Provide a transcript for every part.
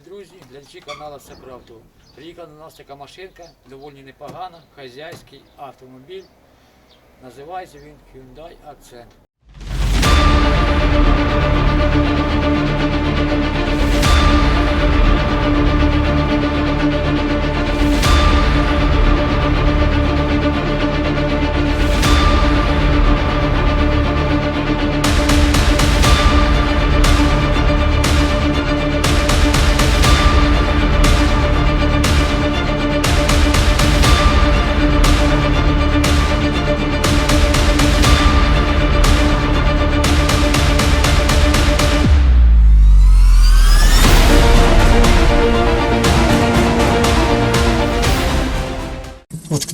друзі, глядачі каналу Все правду. Приїхала до нас така машинка, доволі непогана, хазяйський автомобіль. Називається він Hyundai Accent.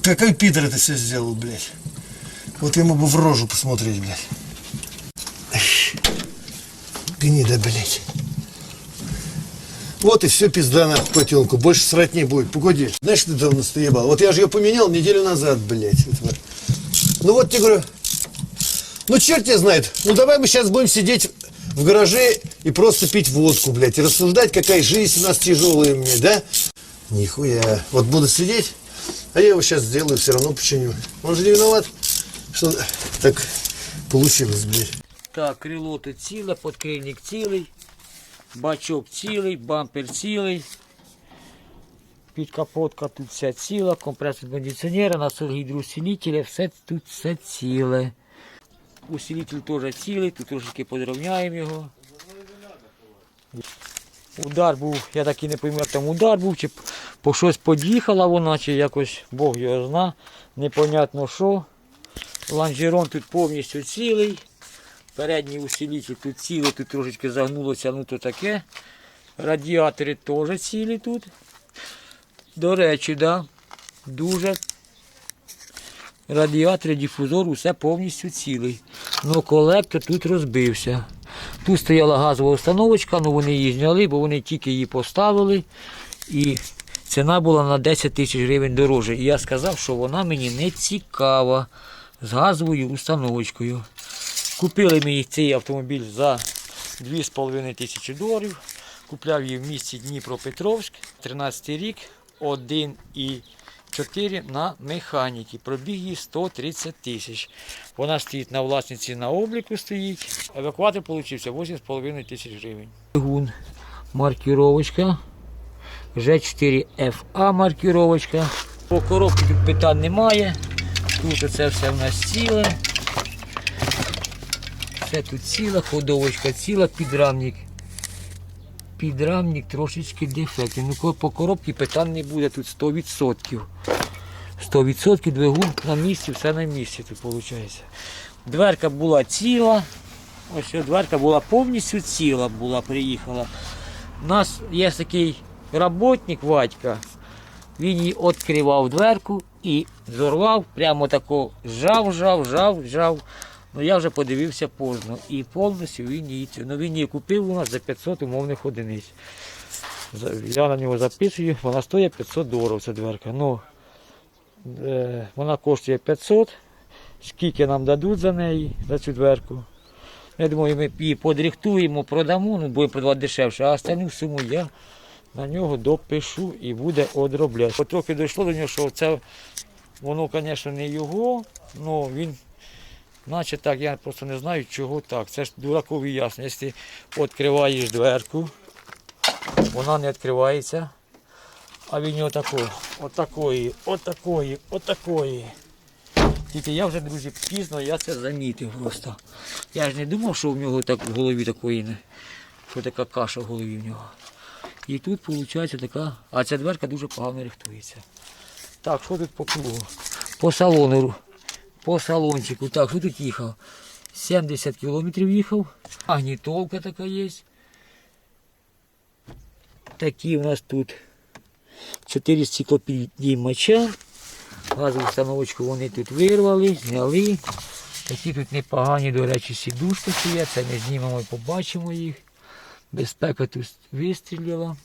Какой пидор это все сделал, блядь. Вот ему бы в рожу посмотреть, блядь. Гнида, блядь. Вот и все пизда на котенку. Больше срать не будет. Погоди. Знаешь, ты давно стоебал? Вот я же ее поменял неделю назад, блядь. Ну вот тебе говорю. Ну черт тебя знает. Ну давай мы сейчас будем сидеть в гараже и просто пить водку, блядь. И рассуждать, какая жизнь у нас тяжелая мне, да? Нихуя. Вот буду сидеть, а я его сейчас сделаю, все равно починю. Он же не виноват, что так получилось, блядь. Так, крило тут ціле, подкрильник цілий, бачок цілий, бампер цілий. Підкапотка тут вся ціла, компресор кондиціонера, насос гідроусилителя, все тут все ціле. Усилитель теж цілий, тут трошки подровняємо його. Удар був, я так і не пойму, як там удар був, чи по щось под'їхала вона, чи якось Бог його зна, непонятно що. Лонжерон тут повністю цілий. Передній усилитель тут цілий, тут трошечки загнулося, ну то таке. Радіатори теж цілі тут. До речі, да, дуже. Радіатори, дифузор, усе повністю цілий. Ну колектор тут розбився. Тут стояла газова установочка, ну вони її зняли, бо вони тільки її поставили. І ціна була на 10 тисяч гривень дороже. І я сказав, що вона мені не цікава з газовою установочкою. Купили мені цей автомобіль за 2,5 тисячі доларів. Купляв її в місті Дніпропетровськ, 13 рік, 1,4 на механіки. Пробіг її 130 тисяч. Вона стоїть на власниці на обліку стоїть. Евакуатор получився 8,5 тисяч гривень. Маркіровочка. G4FA маркіровочка. По коробці тут питань немає. Тут оце все в нас ціле. Все тут ціла, ходовочка ціла, підрамник. Підрамник трошечки дефектний. Ну по коробці питань не буде тут 100%. 100% двигун на місці, все на місці тут виходить. Дверка була ціла. Ось дверка була повністю ціла, була, приїхала. У нас є такий роботник Вадька. Він її відкривав дверку і зорвав, прямо тако жав, жав, жав, жав. Ну я вже подивився поздно. І повністю він її Ну він її купив у нас за 500 умовних одиниць. Я на нього записую, вона стоїть 500 доларів ця дверка. Ну, е, вона коштує 500. Скільки нам дадуть за неї, за цю дверку. Я думаю, ми її подрихтуємо, продамо, ну будемо продавати дешевше, а останню суму я на нього допишу і буде одробляти. От трохи дійшло до нього, що це воно, звісно, не його, але він, наче так, я просто не знаю, чого так. Це ж дуракові ясно. Якщо відкриваєш дверку, вона не відкривається, а він його такої, отакої, отакої, отакої. Тільки я вже, друзі, пізно я це замітив просто. Я ж не думав, що в нього так в голові такої що така каша в голові в нього. І тут виходить така, а ця дверка дуже погано рихтується. Так, що тут по кругу? По салону, по салончику. Так, що тут їхав? 70 кілометрів їхав. Магнітолка така є. Такі у нас тут 4 стеклопідіймача. Газову установочку вони тут вирвали, зняли. Такі тут непогані, до речі, сідушки стоять. Це ми знімемо і побачимо їх. Безпека тут вистрілила.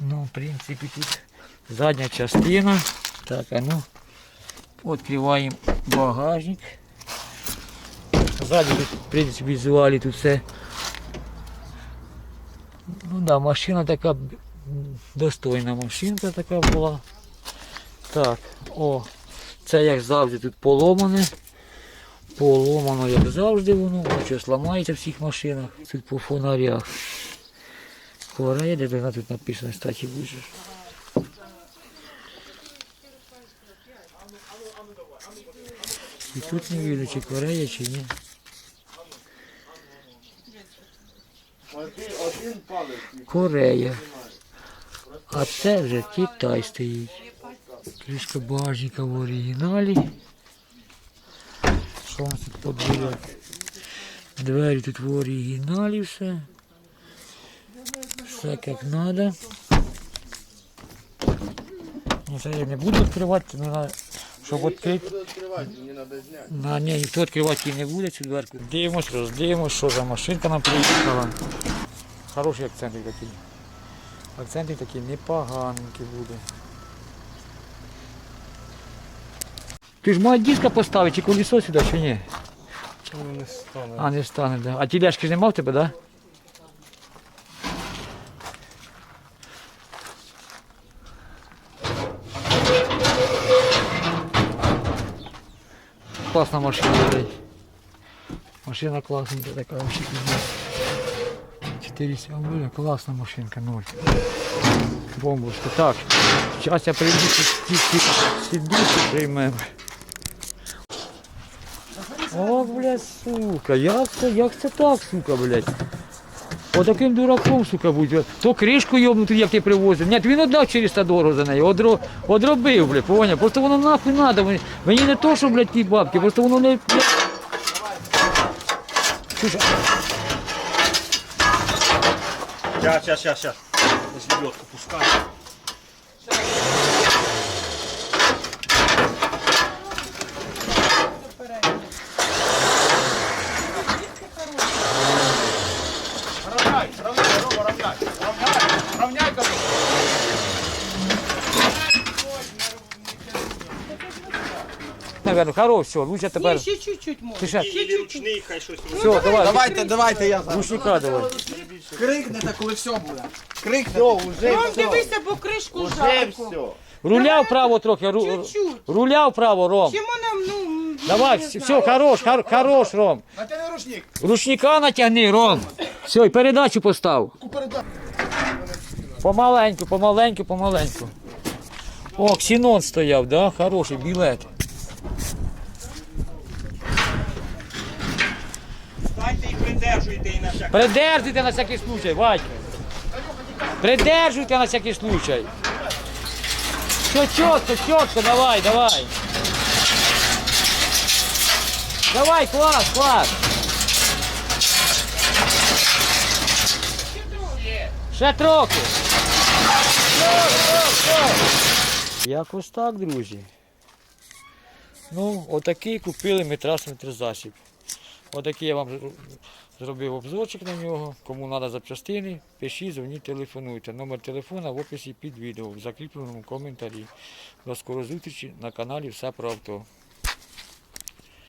Ну, в принципі, тут задня частина. Так, а ну, відкриваємо багажник. Ззаді тут, в принципі, візуалі тут все Ну да, машина така достойна машинка така була. Так, о, це як завжди тут поломане. Поломано, як завжди воно, щось ламається в всіх машинах. Тут по фонарях. Корея, де тут написано, кстати, будеш. І тут не видно, чи Корея, чи ні. Корея. А це вже Китай стоїть. Кришка багажника в оригіналі. Що у нас тут по дверях? Двері тут в оригіналі все. Все як треба. Ну, це я не буду відкривати, ну, на- щоб відкрити. На, ні, ніхто відкривати її не буде цю дверку. Дивимось, роздивимось, що за машинка нам приїхала. Хороший акцентик такий. Акцентик такий непоганенький буде. Ти ж маєш диска поставити, чи колесо сюди, чи ні? Воно не стане. А, не стане, да. А тілешки ж нема в тебе, да? Класна машина, блядь. Машина класненька така вообще. 4 блин, класна машинка, ноль. Бомбочка. Так, зараз я прийду сідушки приймемо. О, блядь, сука, як це, як це так, сука, блядь? Отаким дураком, сука, будь. То кришку йобнути, як ти привозив. Ні, він оддав 400 дорого за неї. Одро, одробив, блядь, поняв? Просто воно нахуй надо. Мені, не то, що, блядь, ті бабки, просто воно не. блядь. Сейчас, сейчас, сейчас, сейчас. Если лебедку пускай. Наверное, хорош, все, лучше тепер. Ні, ще чуть-чуть можна. Ще, ручний, хай щось все, давай, Давайте, давайте я зараз. рушника давай. Крикнете, коли все буде. Крикнете. Все, Ром, дивися, бо кришку жарко. Руля вправо трохи, ру, Чуть-чуть. руля вправо, Ром. Чим вона, ну, Давай, не все, знаю. хорош, хор, хорош, Ром. Натягни рушник. Ручника натягни, Ром. Все, і передачу постав. Помаленьку, помаленьку, помаленьку. О, ксенон стояв, да? Хороший білет. Станьте і придержуйте на всякий случай, Вадька. Придержуйте на всякий случай. Все четко, четко, давай, давай. Давай, класс, класс. Ще трохи. Все, все. Якось так, друзі. Ну, отакий купили ми трансмітр засіб. Отакий я вам зробив обзорчик на нього. Кому треба запчастини, пишіть, дзвоніть, телефонуйте. Номер телефона в описі під відео, в закріпленому коментарі. До скорої зустрічі на каналі Все про авто.